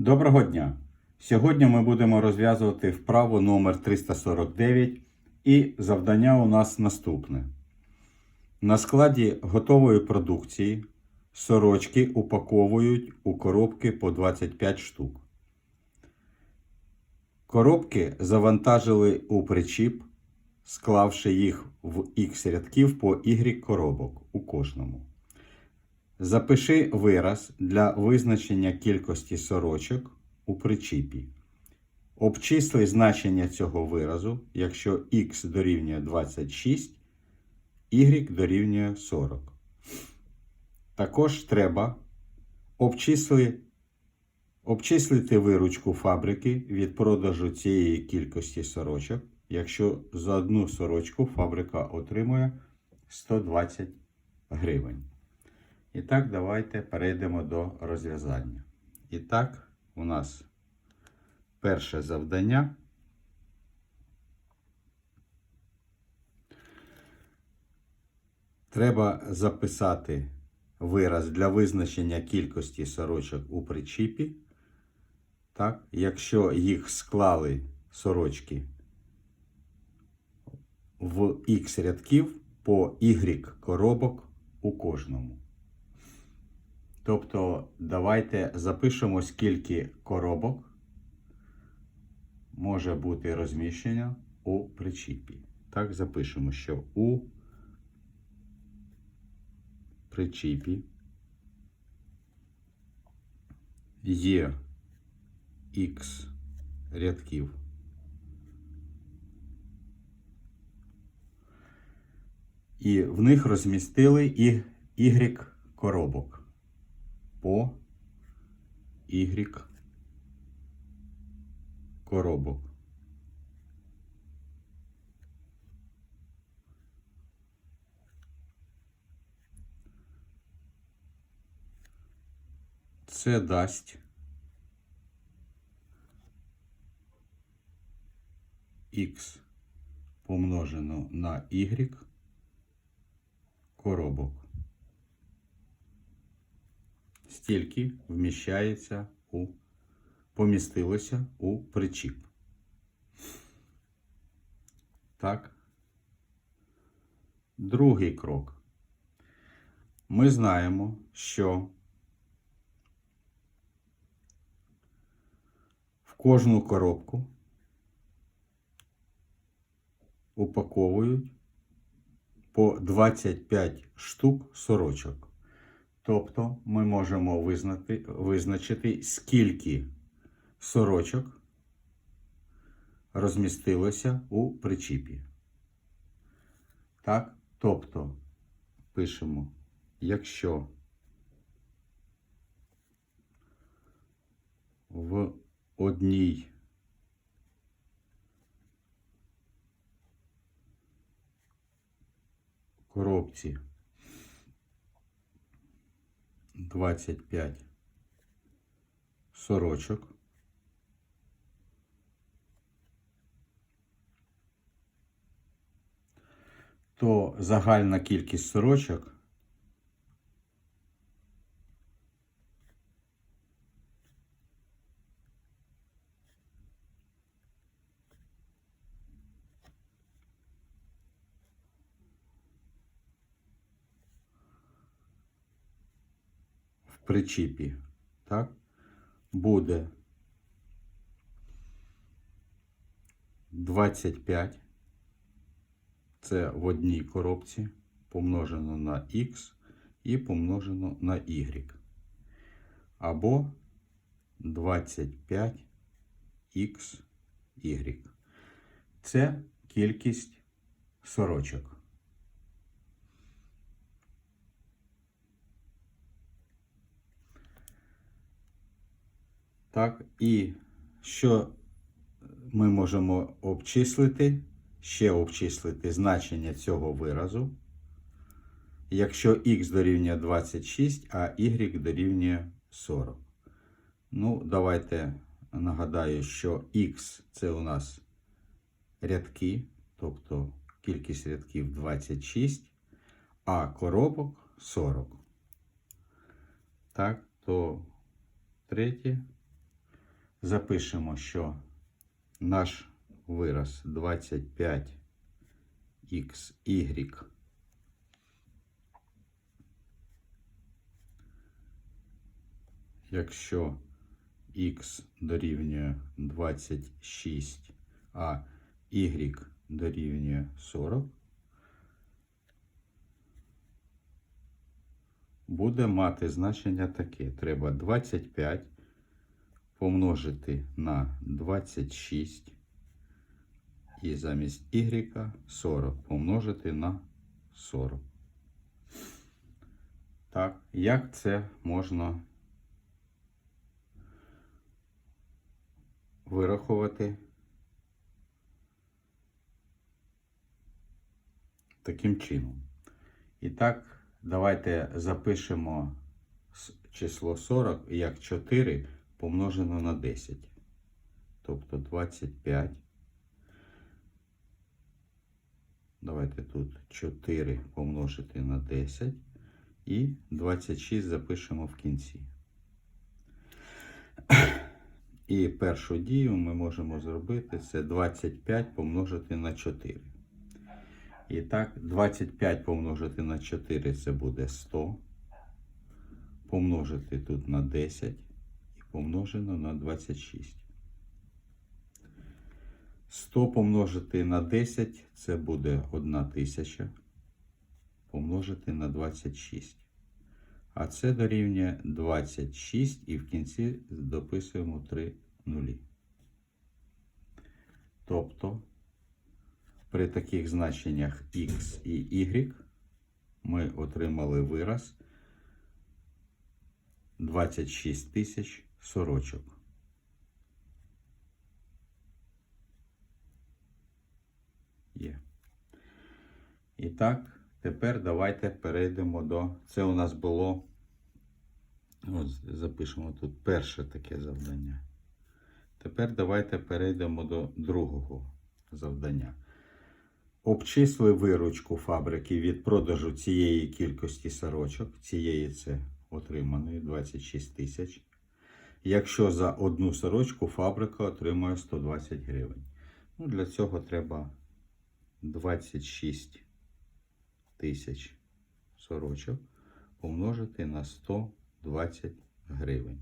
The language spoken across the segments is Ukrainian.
Доброго дня! Сьогодні ми будемо розв'язувати вправу номер 349 і завдання у нас наступне. На складі готової продукції сорочки упаковують у коробки по 25 штук. Коробки завантажили у причіп, склавши їх в X рядків по Y коробок у кожному. Запиши вираз для визначення кількості сорочок у причіпі. Обчисли значення цього виразу, якщо x дорівнює 26, y дорівнює 40. Також треба обчисли, обчислити виручку фабрики від продажу цієї кількості сорочок, якщо за одну сорочку фабрика отримує 120 гривень. І так, давайте перейдемо до розв'язання. І так, у нас перше завдання. Треба записати вираз для визначення кількості сорочок у причіпі. Так, якщо їх склали сорочки в X рядків по Y коробок у кожному. Тобто, давайте запишемо, скільки коробок може бути розміщено у причіпі. Так, запишемо, що у причіпі є X рядків. І в них розмістили і Y коробок по Y коробок. Це дасть X помножено на Y коробок стільки вміщається у помістилося у причіп. Так. Другий крок. Ми знаємо, що в кожну коробку упаковують по 25 штук сорочок. Тобто ми можемо визнати, визначити, скільки сорочок розмістилося у причіпі. Так, тобто пишемо, якщо в одній коробці 25 сорочок. То загальна кількість сорочок причіпі, так, буде 25. Це в одній коробці помножено на X і помножено на Y. Або 25 XY. Це кількість сорочок. Так, і що ми можемо обчислити, ще обчислити значення цього виразу, якщо х дорівнює 26, а y дорівнює 40. Ну, давайте нагадаю, що х це у нас рядки, тобто кількість рядків 26, а коробок 40. Так, то третє запишемо, що наш вираз 25 xy якщо x дорівнює 26, а y дорівнює 40, буде мати значення таке. Треба 25 помножити на 26 і замість y 40 помножити на 40. Так, як це можна вирахувати таким чином? І так, давайте запишемо число 40 як 4 помножено на 10. Тобто 25. Давайте тут 4 помножити на 10 і 26 запишемо в кінці. І першу дію ми можемо зробити це 25 помножити на 4. І так, 25 помножити на 4 це буде 100. Помножити тут на 10 і помножено на 26. 100 помножити на 10 це буде 1000 помножити на 26. А це дорівнює 26 і в кінці дописуємо 3 нулі. Тобто при таких значеннях x і y ми отримали вираз 26 тисяч сорочок. Є. І так, тепер давайте перейдемо до. Це у нас було. Ось запишемо тут перше таке завдання. Тепер давайте перейдемо до другого завдання. Обчисли виручку фабрики від продажу цієї кількості сорочок, цієї це отриманої 26 тисяч. Якщо за одну сорочку фабрика отримує 120 гривень. Ну, для цього треба 26 тисяч сорочок помножити на 120 гривень.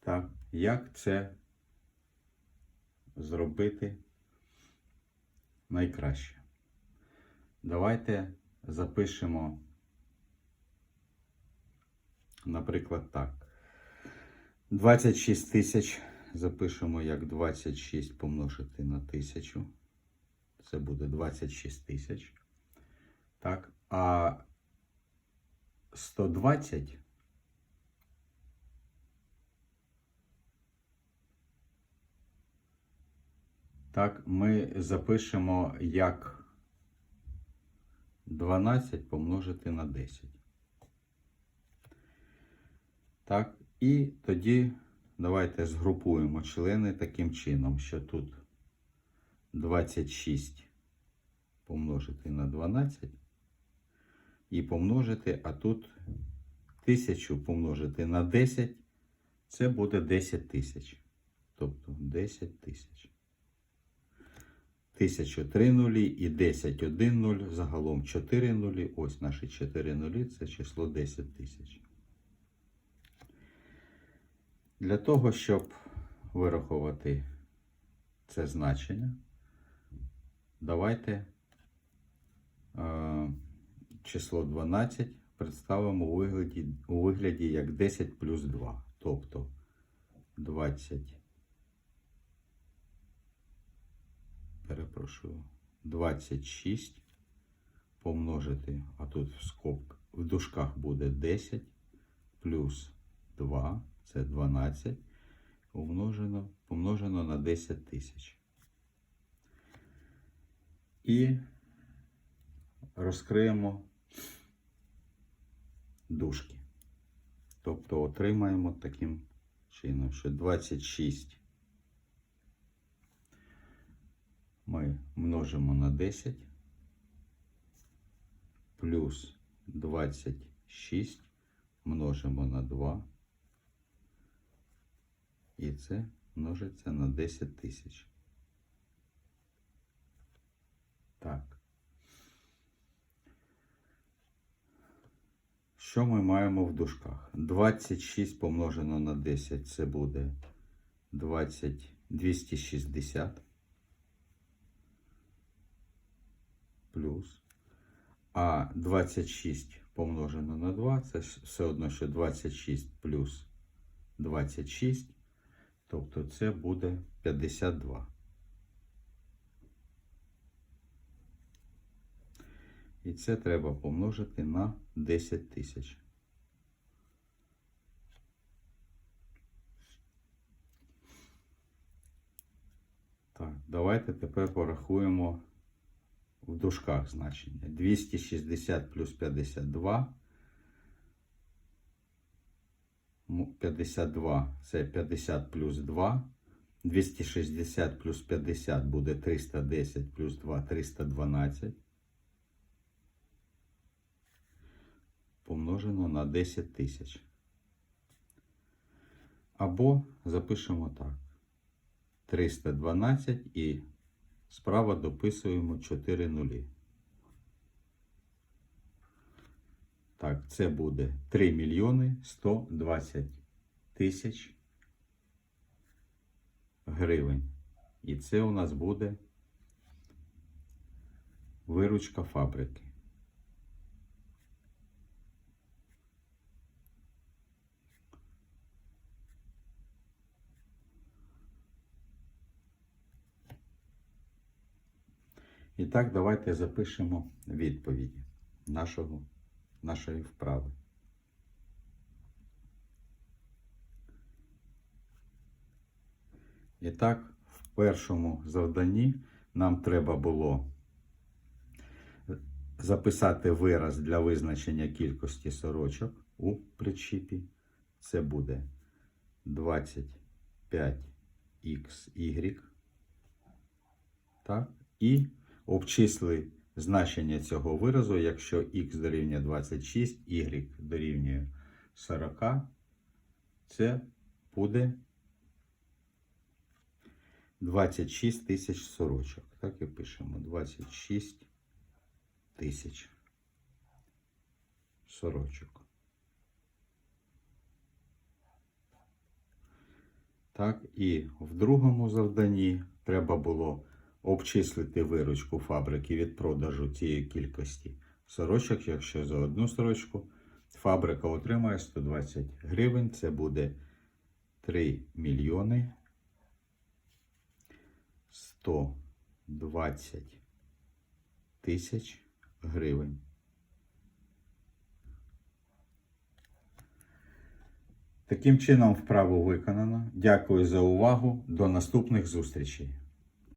Так, як це зробити найкраще? Давайте запишемо, наприклад, так. 26 тисяч запишемо як 26 помножити на 1000. Це буде 26 тисяч. Так, а 120 Так, ми запишемо як 12 помножити на 10. Так, і тоді давайте згрупуємо члени таким чином, що тут 26 помножити на 12 і помножити, а тут 1000 помножити на 10, це буде 10 тисяч. Тобто 10 тисяч. 1003 нулі і 10 1 нуль, загалом 4 нулі. Ось наші 4 нулі це число 10 тисяч. Для того, щоб вирахувати це значення, давайте е, число 12 представимо у вигляді, у вигляді як 10 плюс 2. Тобто 20 перепрошую, 26 помножити, а тут в скобках, в дужках буде 10 плюс 2, це 12, умножено, помножено на 10 тисяч. І розкриємо дужки. Тобто отримаємо таким чином, що 26 ми множимо на 10 плюс 26 множимо на 2 І це множиться на 10 тисяч. Так. Що ми маємо в дужках? 26 помножено на 10 це буде 20, 260 плюс. А 26 помножено на 2 це все одно, що 26 плюс 26. Тобто це буде 52. І це треба помножити на 10 тисяч. Так, давайте тепер порахуємо в дужках значення. 260 плюс 52. 52 це 50 плюс 2. 260 плюс 50 буде 310 плюс 2 312. Помножено на 10 тисяч. Або запишемо так. 312 і справа дописуємо 4 нулі. Так, це буде 3 мільйони 120 тисяч гривень. І це у нас буде виручка фабрики. І так, давайте запишемо відповіді нашого, нашої вправи. І так, в першому завданні нам треба було записати вираз для визначення кількості сорочок у причіпі. Це буде 25xy. Так, і обчисли значення цього виразу, якщо х дорівнює 26, y дорівнює 40, це буде 26 тисяч сорочок. Так і пишемо 26 тисяч сорочок. Так, і в другому завданні треба було обчислити виручку фабрики від продажу цієї кількості сорочок. Якщо за одну сорочку фабрика отримає 120 гривень, це буде 3 мільйони 120 тисяч гривень. Таким чином вправу виконано. Дякую за увагу. До наступних зустрічей.